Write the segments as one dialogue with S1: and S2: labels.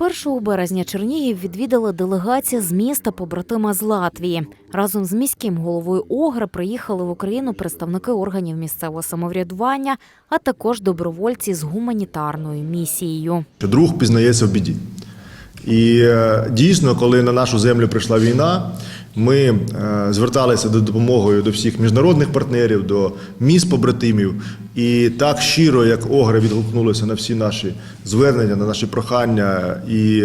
S1: 1 березня Чернігів відвідала делегація з міста побратима з Латвії. Разом з міським головою Огра приїхали в Україну представники органів місцевого самоврядування, а також добровольці з гуманітарною місією.
S2: друг пізнається в біді. І е, дійсно, коли на нашу землю прийшла війна, ми е, зверталися до допомогою до всіх міжнародних партнерів, до міст побратимів. І так щиро, як Огра відгукнулося на всі наші звернення, на наші прохання і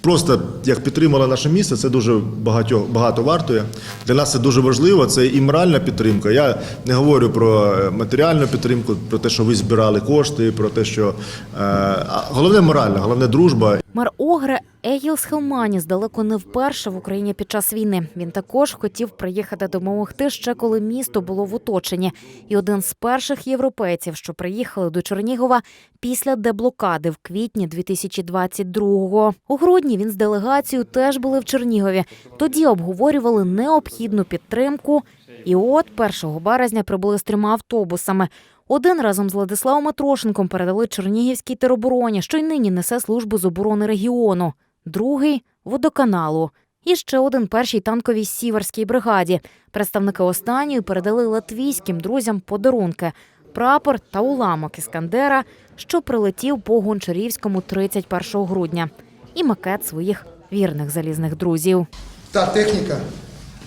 S2: просто як підтримала наше місто, це дуже багато, багато вартує. Для нас це дуже важливо. Це і моральна підтримка. Я не говорю про е, матеріальну підтримку, про те, що ви збирали кошти, про те, що е, головне моральна, головне дружба.
S1: Мер Огри Егіл Схелманіс далеко не вперше в Україні під час війни. Він також хотів приїхати допомогти ще коли місто було в оточенні. І один з перших європейців, що приїхали до Чернігова після деблокади в квітні 2022-го. У грудні він з делегацією теж були в Чернігові. Тоді обговорювали необхідну підтримку. І от 1 березня прибули з трьома автобусами. Один разом з Владиславом Матрошенком передали Чернігівській теробороні, що й нині несе службу з оборони регіону. Другий водоканалу. І ще один першій танковій сіверській бригаді. Представники останньої передали латвійським друзям подарунки прапор та уламок Іскандера, що прилетів по Гончарівському 31 грудня, і макет своїх вірних залізних друзів.
S3: та техніка,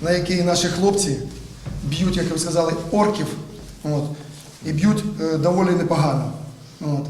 S3: на якій наші хлопці б'ють, як ви сказали, орків, от, і б'ють е, доволі непогано. От.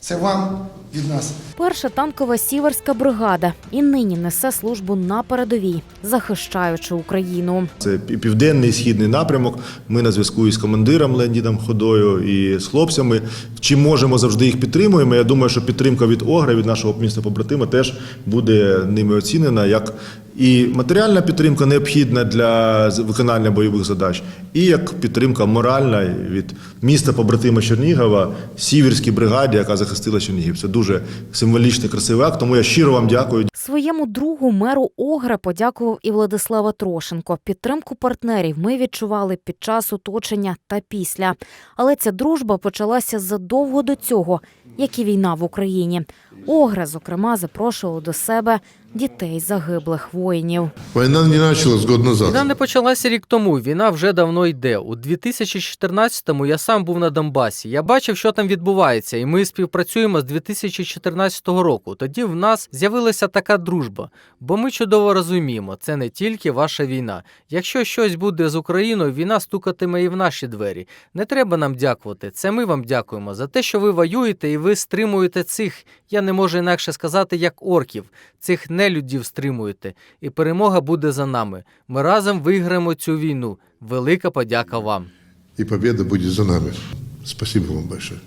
S3: Це вам від нас.
S1: Перша танкова сіверська бригада і нині несе службу на передовій, захищаючи Україну.
S2: Це південний східний напрямок. Ми на зв'язку із командиром Леонідом Ходою і з хлопцями. Чи можемо завжди їх підтримуємо? Я думаю, що підтримка від Огра, від нашого міста побратима, теж буде ними оцінена як і матеріальна підтримка необхідна для виконання бойових задач, і як підтримка моральна від міста побратима Чернігова, Сіверській бригаді, яка захистила Чернігів. Це дуже символічний красивий акт. Тому я щиро вам дякую.
S1: Своєму другу меру Огра подякував і Владислава Трошенко. Підтримку партнерів ми відчували під час оточення та після. Але ця дружба почалася задовго до цього, як і війна в Україні. Огра, зокрема, запрошував до себе дітей загиблих воїнів.
S4: Война не началась год назад.
S5: Війна не почалася рік тому. Війна вже давно йде. У 2014-му я сам був на Донбасі. Я бачив, що там відбувається, і ми співпрацюємо з 2014 року. Тоді в нас з'явилася така дружба. Бо ми чудово розуміємо, це не тільки ваша війна. Якщо щось буде з Україною, війна стукатиме і в наші двері. Не треба нам дякувати. Це ми вам дякуємо за те, що ви воюєте і ви стримуєте цих. Я не можу інакше сказати, як орків. Цих нелюдів стримуєте. І перемога буде за нами. Ми разом виграємо цю війну. Велика подяка вам.
S4: И победа будет за нами. Спасибо вам большое.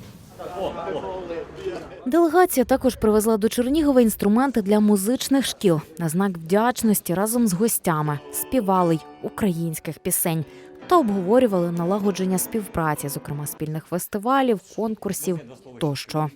S1: Делегація також привезла до Чернігова інструменти для музичних шкіл. На знак вдячності разом з гостями співали й українських пісень та обговорювали налагодження співпраці, зокрема спільних фестивалів, конкурсів тощо.